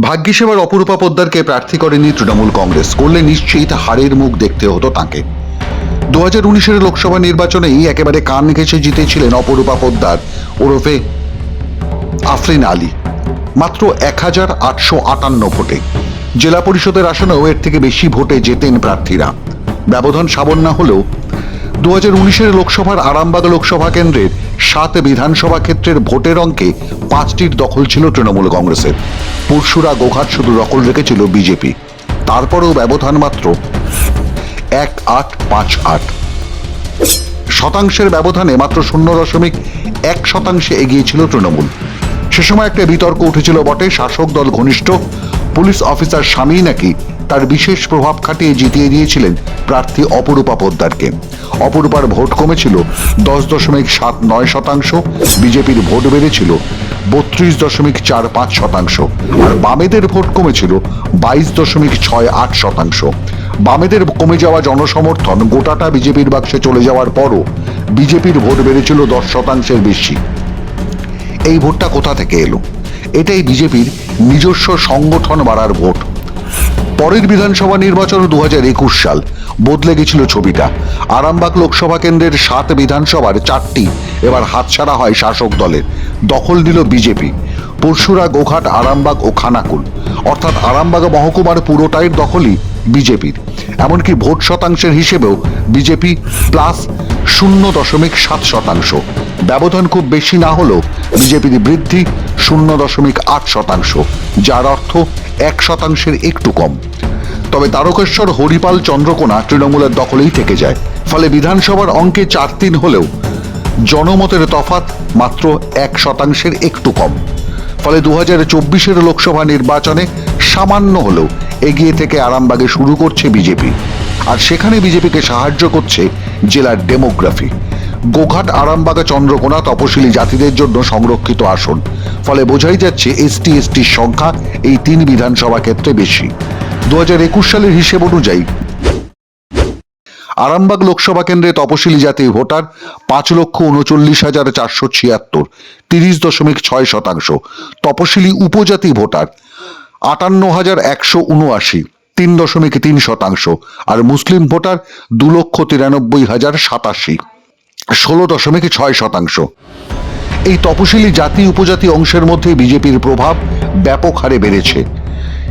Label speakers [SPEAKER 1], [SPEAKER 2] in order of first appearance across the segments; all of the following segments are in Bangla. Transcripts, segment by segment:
[SPEAKER 1] ভাগ্যিস এবার অপরূপা পোদ্দারকে প্রার্থী করেনি তৃণমূল কংগ্রেস। করলে নিশ্চিত হারের মুখ দেখতে হতো তাকে। দু হাজার উনিশের লোকসভা নির্বাচনেই একেবারে কান ঘেঁষে জিতেছিলেন অপরূপা পোদ্দার ওরফে আফরিন আলী। মাত্র এক হাজার আটশো আটান্ন ভোটে। জেলা পরিষদের আসনেও এর থেকে বেশি ভোটে জেতেন প্রার্থীরা। ব্যবধান সাবন্য হলেও দু হাজার উনিশের লোকসভার আরামবাগ লোকসভা কেন্দ্রের সাত বিধানসভা ক্ষেত্রের ভোটের অঙ্কে পাঁচটির দখল ছিল তৃণমূল কংগ্রেসের। পরশুরা গোঘাট শুধু দখল রেখেছিল বিজেপি। তারপরেও ব্যবধান মাত্র এক আট পাঁচ আট। শতাংশের ব্যবধানে মাত্র শূন্য দশমিক এক শতাংশে এগিয়েছিল তৃণমূল। সে সময় একটা বিতর্ক উঠেছিল বটে, শাসক দল ঘনিষ্ঠ, পুলিশ অফিসার স্বামী নাকি তার বিশেষ প্রভাব খাটিয়ে জিতিয়ে দিয়েছিলেন প্রার্থী অপরূপা পোদ্দারকে। অপরূপার ভোট কমেছিল দশ দশমিক সাত নয় শতাংশ, বিজেপির ভোট বেড়েছিল বত্রিশ দশমিক চার পাঁচ শতাংশ, আর বামেদের ভোট কমেছিল বাইশ দশমিক ছয় আট শতাংশ। বামেদের কমে যাওয়া জনসমর্থন গোটাটা বিজেপির বাক্সে চলে যাওয়ার পরও বিজেপির ভোট বেড়েছিল দশ শতাংশের বেশি। এই ভোটটা কোথা থেকে এলো? এটাই বিজেপির নিজস্ব সংগঠন বাড়ার ভোট। পরের বিধানসভা নির্বাচন দু হাজার একুশ সাল। বদলে গেছিল ছবিটা। আরামবাগ লোকসভা কেন্দ্রের সাত বিধানসভার চারটি এবার হাতছাড়া হয় শাসক দলের। দখল নিল বিজেপি। পরশুরা গোঘাট আরামবাগ ও খানাকুল। অর্থাৎ আরামবাগ মহকুমার পুরোটাই দখলই বিজেপির। এমনকি ভোট শতাংশের হিসেবেও বিজেপি প্লাস শূন্য দশমিক সাত শতাংশ। ব্যবধান খুব বেশি না হলেও বিজেপির বৃদ্ধি শূন্য দশমিক আট শতাংশ, যার অর্থ এক শতাংশের একটু কম। তবে তারকেশ্বর, হরিপাল, চন্দ্রকোনা তৃণমূলের দখলেই থেকে যায়। ফলে বিধানসভার অঙ্কে চার তিন হলেও জনমতের তফাত মাত্র এক শতাংশের একটু কম। ফলে দু হাজার চব্বিশের লোকসভা নির্বাচনে সামান্য হলেও এগিয়ে থেকে আরামবাগে শুরু করছে বিজেপি। আর সেখানে বিজেপিকে সাহায্য করছে জেলার ডেমোগ্রাফি। গোঘাট, আরামবাগা, চন্দ্রকোনা তপশিলি জাতিদের জন্য সংরক্ষিত আসন। ফলে বোঝাই যাচ্ছে এসটি এসটির সংখ্যা এই তিন বিধানসভা ক্ষেত্রে বেশি। দু হাজার একুশ সালের হিসেব অনুযায়ী আরামবাগ লোকসভা কেন্দ্রে তপশিলি জাতি ভোটার পাঁচ লক্ষ উনচল্লিশ হাজার চারশো ছিয়াত্তর, তিরিশ দশমিক ছয় শতাংশ। তপশিলি উপজাতি ভোটার আটান্ন হাজার একশো উনআশি, তিন দশমিক তিন শতাংশ। আর মুসলিম ভোটার দু লক্ষ তিরানব্বই হাজার সাতাশি, ষোলো দশমিক ছয় শতাংশ। এই তপশিলি জাতি উপজাতি অংশের মধ্যে বিজেপির প্রভাব ব্যাপক হারে বেড়েছে।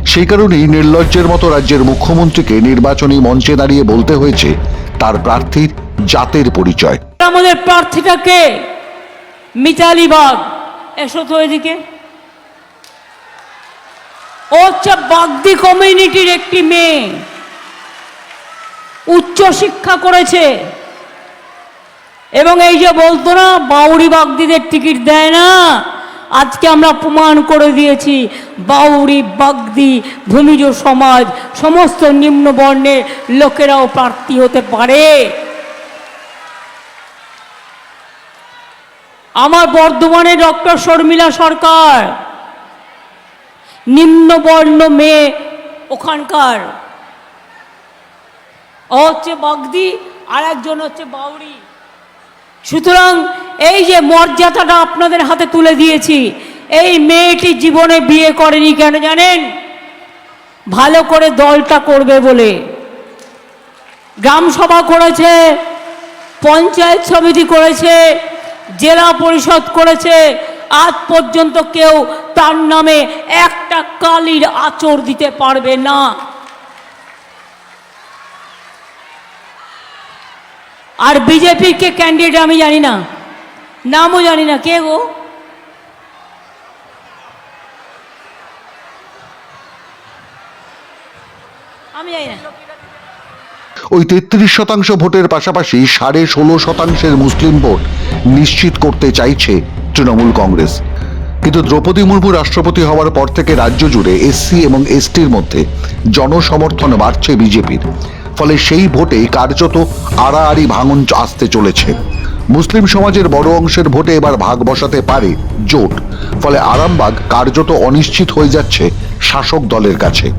[SPEAKER 1] সেই কারণেই নির্লজ্জের মতো রাজ্যের মুখ্যমন্ত্রীকে নির্বাচনী মঞ্চে দাঁড়িয়ে বলতে হয়েছে তার প্রার্থীর জাতের পরিচয়।
[SPEAKER 2] আমাদের প্রার্থীটাকে মিতালি বাগ। এসো তো এদিকে। ও হচ্ছে বাগদি কমিউনিটির একটি মেয়ে। উচ্চ শিক্ষা করেছে। এবং এই যে বলতো না বাউরি বাগদিদের টিকিট দেয় না। আজকে আমরা প্রমাণ করে দিয়েছি বাউরি বাগদি, ভূমিজ সমাজ, সমস্ত নিম্ন বর্ণের লোকেরাও প্রার্থী হতে পারে। আমার বর্ধমানে ডক্টর শর্মিলা সরকার, নিম্নবর্ণ মেয়ে ওখানকার। ও হচ্ছে বাগদি আর একজন হচ্ছে বাউরি সুতরাং এই যে মর্যাদাটা আপনাদের হাতে তুলে দিয়েছি, এই মেয়েটি জীবনে বিয়ে করেনি কেন জানেন? ভালো করে দলটা করবে বলে। গ্রাম সভা করেছে, পঞ্চায়েত সমিতি করেছে, জেলা পরিষদ করেছে, আজ পর্যন্ত কেউ তার নামে একটা কালির আচর দিতে পারবে না। আর বিজেপির কে ক্যান্ডিডেট আমি জানি না। নামও জানি না। কে গো? আমি জানি না।
[SPEAKER 1] ওই তেত্রিশ শতাংশ ভোটের পাশাপাশি সাড়ে ষোলো শতাংশের মুসলিম ভোট নিশ্চিত করতে চাইছে তৃণমূল কংগ্রেস। কিন্তু দ্রৌপদী মুর্মু রাষ্ট্রপতি হওয়ার পর থেকে রাজ্য জুড়ে এসসি এবং এসটির মধ্যে জনসমর্থন বাড়ছে বিজেপির। ফলে সেই ভোটে কার্যত আড়াআড়ি ভাঙন আসতে চলেছে। মুসলিম সমাজের বড় অংশের ভোটে এবার ভাগ বসাতে পারে জোট। ফলে আরামবাগ কার্যত অনিশ্চিত হয়ে যাচ্ছে শাসক দলের কাছে।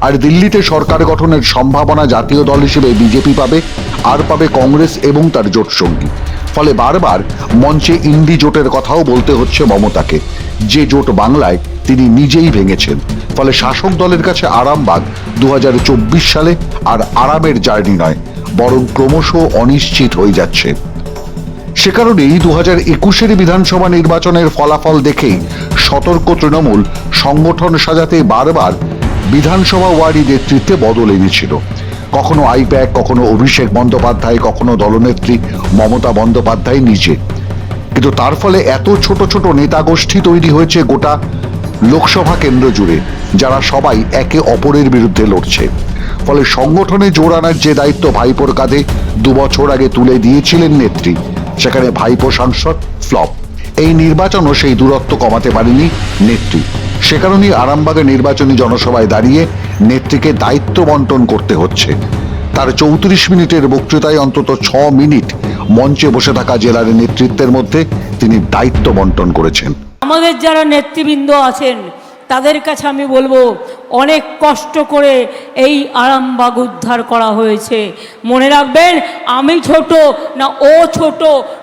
[SPEAKER 1] আর দিল্লিতে সরকার গঠনের সম্ভাবনা জাতীয় দল হিসেবে বিজেপি পাবে, আর পাবে কংগ্রেস এবং তার জোট সঙ্গী। ফলে বারবার মঞ্চে ইন্ডি জোটের কথাও বলতে হচ্ছে মমতাকে। যে জোট বাংলায় তিনি নিজেই ভেঙেছেন। ফলে শাসক দলের কাছে আরামবাগ দু সালে আর আরামের জার্নি নয়, বরং ক্রমশ অনিশ্চিত হয়ে যাচ্ছে। সে কারণেই দু হাজার একুশের বিধানসভা নির্বাচনের ফলাফল দেখেই সতর্ক তৃণমূল সংগঠন সাজাতে বারবার বিধানসভা ওয়ার্ডি নেতৃত্বে বদল এনেছিল। কখনো আইপ্যাক, কখনো অভিষেক বন্দ্যোপাধ্যায়, কখনো দলনেত্রী মমতা বন্দ্যোপাধ্যায় নিজে। কিন্তু তার ফলে এত ছোট ছোট নেতা গোষ্ঠী তৈরি হয়েছে গোটা লোকসভা কেন্দ্র জুড়ে, যারা সবাই একে অপরের বিরুদ্ধে লড়ছে। ফলে সংগঠনে জোর আনার যে দায়িত্ব ভাইপোর কাঁধে, দু বছর আগে তুলে দিয়েছিলেন নেত্রী। সেখানে ভাইপো সাংসদ ফ্লপ। এই নির্বাচনও সেই দূরত্ব কমাতে পারেনি নেত্রী। সে কারণেই আরামবাগে নির্বাচনী জনসভায় দাঁড়িয়ে নেত্রীকে দায়িত্ব বন্টন করতে হচ্ছে। তার চৌত্রিশ মিনিটের বক্তৃতায় অন্তত ছ মিনিট মঞ্চে বসে থাকা জেলার নেতৃত্বের মধ্যে তিনি দায়িত্ব বন্টন করেছেন।
[SPEAKER 2] আমাদের যারা নেতৃবৃন্দ আছেন, তাদের কাছে আমি বলব, অনেক কষ্ট করে এই আরামবাগ উদ্ধার করা হয়েছে। মনে রাখবেন, আমি ছোট, না ও ছোট,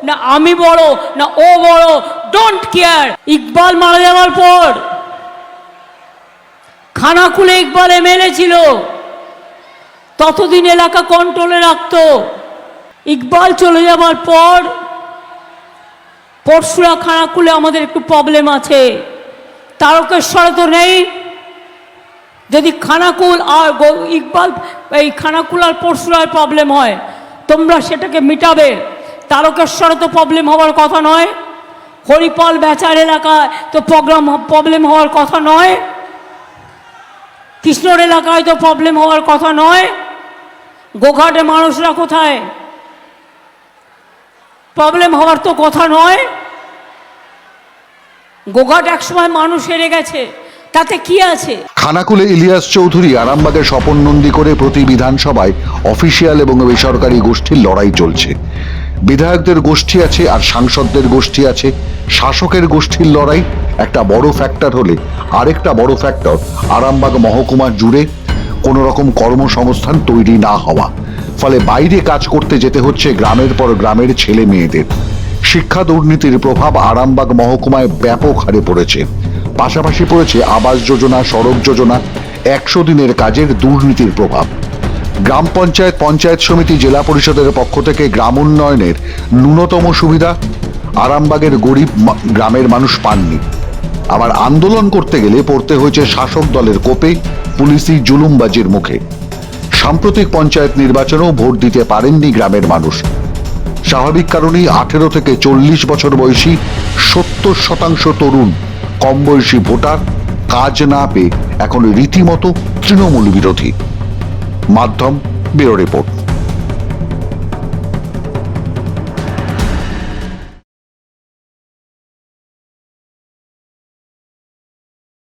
[SPEAKER 2] না আমি বড়, না ও বড় ডোন্ট কেয়ার ইকবাল মারা যাওয়ার পর, খানাকুলে ইকবাল এমএলএ ছিল। ততদিন এলাকা কন্ট্রোলে রাখতো। ইকবাল চলে যাওয়ার পর পরশুরা খানাকুলে আমাদের একটু প্রবলেম আছে। তারকেশ্বরে তো নেই। যদি খানাকুল আর ইকবাল, এই খানাকুল আর পরশুরার প্রবলেম হয়, তোমরা সেটাকে মিটাবে। তারকেশ্বরে তো প্রবলেম হওয়ার কথা নয়। হরিপাল বেচার এলাকায় তো প্রোগ্রাম প্রবলেম হওয়ার কথা নয়। কৃষ্ণর এলাকায় তো প্রবলেম হওয়ার কথা নয়। গোঘাটে মানুষরা কোথায়? প্রবলেম হওয়ার তো কথা নয়। গোঘাট একসময় মানুষ হেরে গেছে। তাতে কি আছে?
[SPEAKER 1] খানাকুলে ইলিয়াস চৌধুরী আরামবাগের স্বপন নন্দী করে প্রতি বিধানসভায় অফিসিয়াল এবং বেসরকারি গোষ্ঠীর লড়াই চলছে। বিধায়কদের গোষ্ঠী আছে আর সাংসদদের গোষ্ঠী আছে। শাসকের গোষ্ঠীর লড়াই একটা বড় ফ্যাক্টর হলে আরেকটা বড় ফ্যাক্টর আরামবাগ মহকুমা জুড়ে কোনো রকম কর্মসংস্থান তৈরি না হওয়া। ফলে বাইরে কাজ করতে যেতে হচ্ছে গ্রামের পর গ্রামের ছেলে মেয়েদের। শিক্ষা দুর্নীতির প্রভাব আরামবাগ মহকুমায় ব্যাপক হারে পড়েছে। পাশাপাশি পড়েছে আবাস যোজনা, সড়ক যোজনা, একশো দিনের কাজের দুর্নীতির প্রভাব। গ্রাম পঞ্চায়েত পঞ্চায়েত সমিতি জেলা পরিষদের পক্ষ থেকে গ্রাম উন্নয়নের ন্যূনতম সুবিধা, আরামবাগের গরিব গ্রামের মানুষ পাননি। আবার আন্দোলন করতে গেলে পড়তে হয়েছে শাসক দলের কোপে, পুলিশি জুলুমবাজির মুখে। সাম্প্রতিক পঞ্চায়েত নির্বাচনেও ভোট দিতে পারেননি গ্রামের মানুষ। স্বাভাবিক কারণেই আঠেরো থেকে চল্লিশ বছর বয়সী সত্তর শতাংশ তরুণ কম বয়সী ভোটার কাজ না পেয়ে এখন রীতিমতো তৃণমূল বিরোধী। মাধ্যম ব্যুরো রিপোর্ট।